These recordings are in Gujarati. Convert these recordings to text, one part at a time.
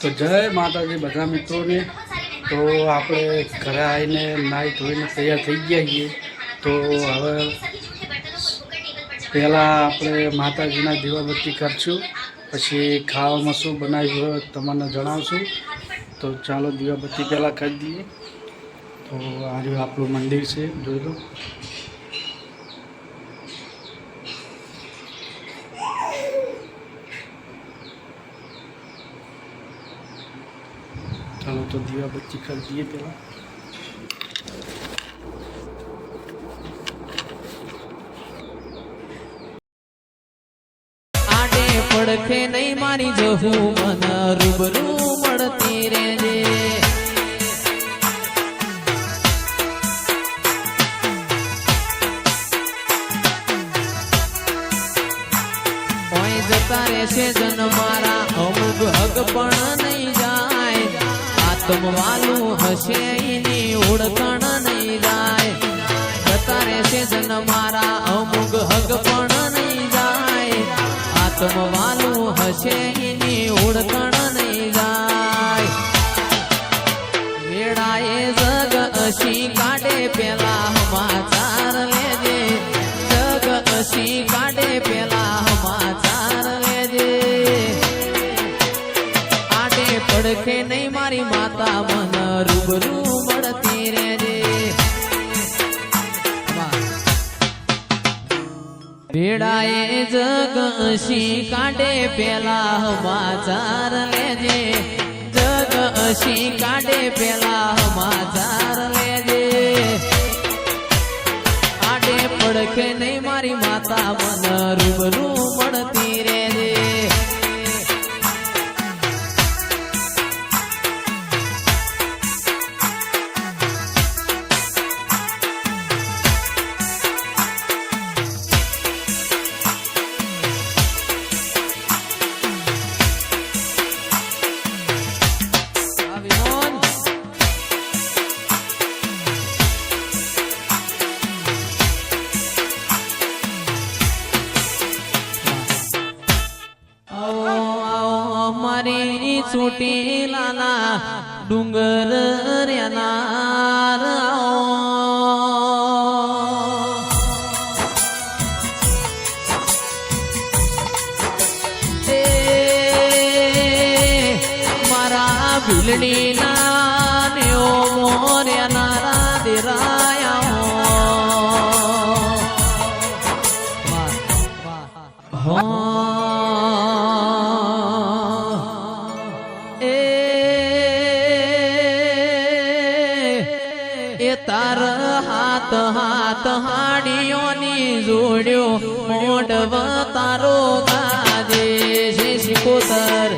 તો જય માતાજી બધા મિત્રોને. તો આપણે ઘરે આવીને નાહી ધોઈને તૈયાર થઈ ગયા છીએ. તો હવે પહેલાં આપણે માતાજીના દીવાબત્તી કરશું. પછી ખાવામાં શું બનાવ્યું હોય તમને જણાવશું. તો ચાલો દીવાબત્તી પહેલાં કરી દઈએ. તો આજે આપણું મંદિર છે, જોઈ લો. ચાલો તો દીવાબત્તી કરી દઈએ પહેલાં. પડખે નહીં મારી જહું મન રૂબરૂ મળતી રેજે જતા રહેશે જન મારા અમુક હક પણ નહીં આત્મવાલું હશે એની ઓળખણ નહીં જાય જતા રહેશે જન મારા અમુક હક પણ નહીં જાય આત્મવાલું હશે એની ઓળખણ નહીં જાય વેળાએ જગ અશી કાઢે પેલા સમાચાર લેજે જગ અશી કાઢે પેલા પડખે નહીં મારી માતા મન રૂબરૂ મળતી રહેજે. ભેડાએ જગ અશી કાઢે પેલા સમાચાર લેજે. જગ અશી કાઢે પેલા સમાચાર લેજે. આડે પડખે નહીં મારી માતા મન રૂબરૂ મળતી રહેજે. મારી ચોટીલાના ડુંગર રેનાર મારા ભીલડીના ને ઓ મોર્યાના રાધિરાયા તાર હાથ હાથ હાડીઓની જોડ્યો મોઢવ તારો ગાજે. છે શિકોતર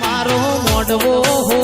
મારો મોઢવો હો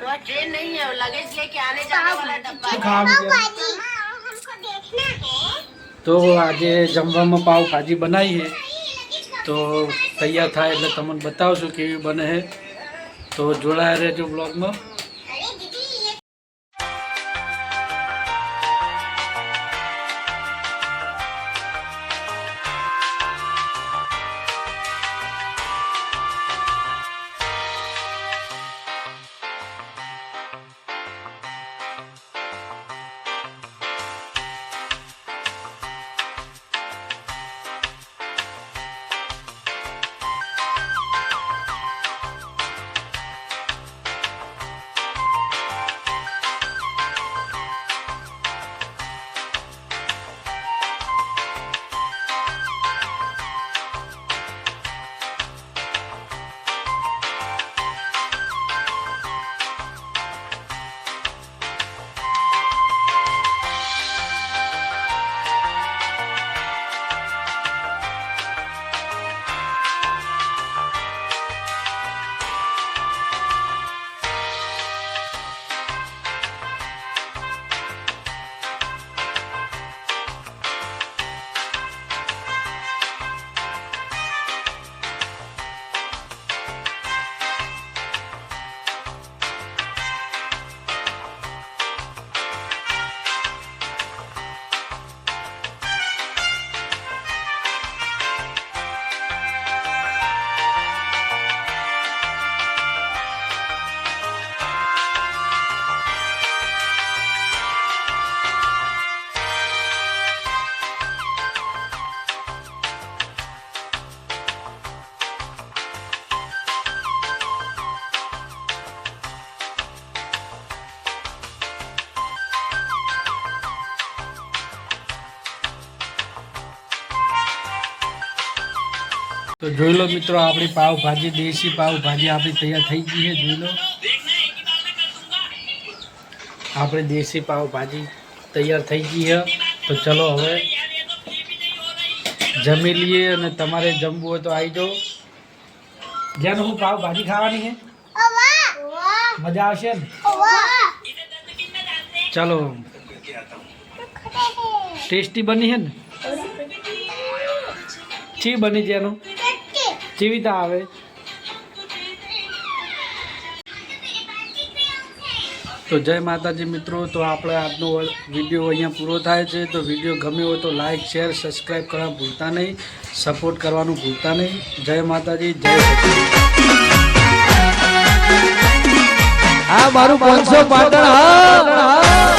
वो ट्रेन नहीं है लगेज लेके आने जाने वाला डब्बा શું ખાવાનું છે? भाजी हमको देखना है તો આજે જમવામાં પાવ ભાજી બનાવી છે તો તૈયાર થાય એટલે તમને બતાવશું કેવી બને છે તો જોડાયા રહેજો બ્લોગમાં તો જોઈ લો મિત્રો, આપણી પાવભાજી, દેશી પાવભાજી આપણી તૈયાર થઈ ગઈ છે, જોઈ લો. આપણે દેશી પાવભાજી તૈયાર થઈ ગઈ છે. તો ચલો હવે જમી લઈએ અને તમારે જમવું હોય તો આવી જાઓ. જેનું હું પાવભાજી ખાવાની છે? મજા આવશે ને? ચાલો. ટેસ્ટી બની છે ને? ચી બની છે ચીવીતા આવે. તો જય માતાજી મિત્રો, તો આપણે આજનો વીડિયો અહીંયા પૂરો થાય છે. તો વીડિયો ગમ્યો હોય તો લાઈક, શેર સબસ્ક્રાઈબ કરવા ભૂલતા નહીં. સપોર્ટ કરવાનું ભૂલતા નહીં. જય માતાજી, જય હા, મારું પાંચસો પાટણ હા.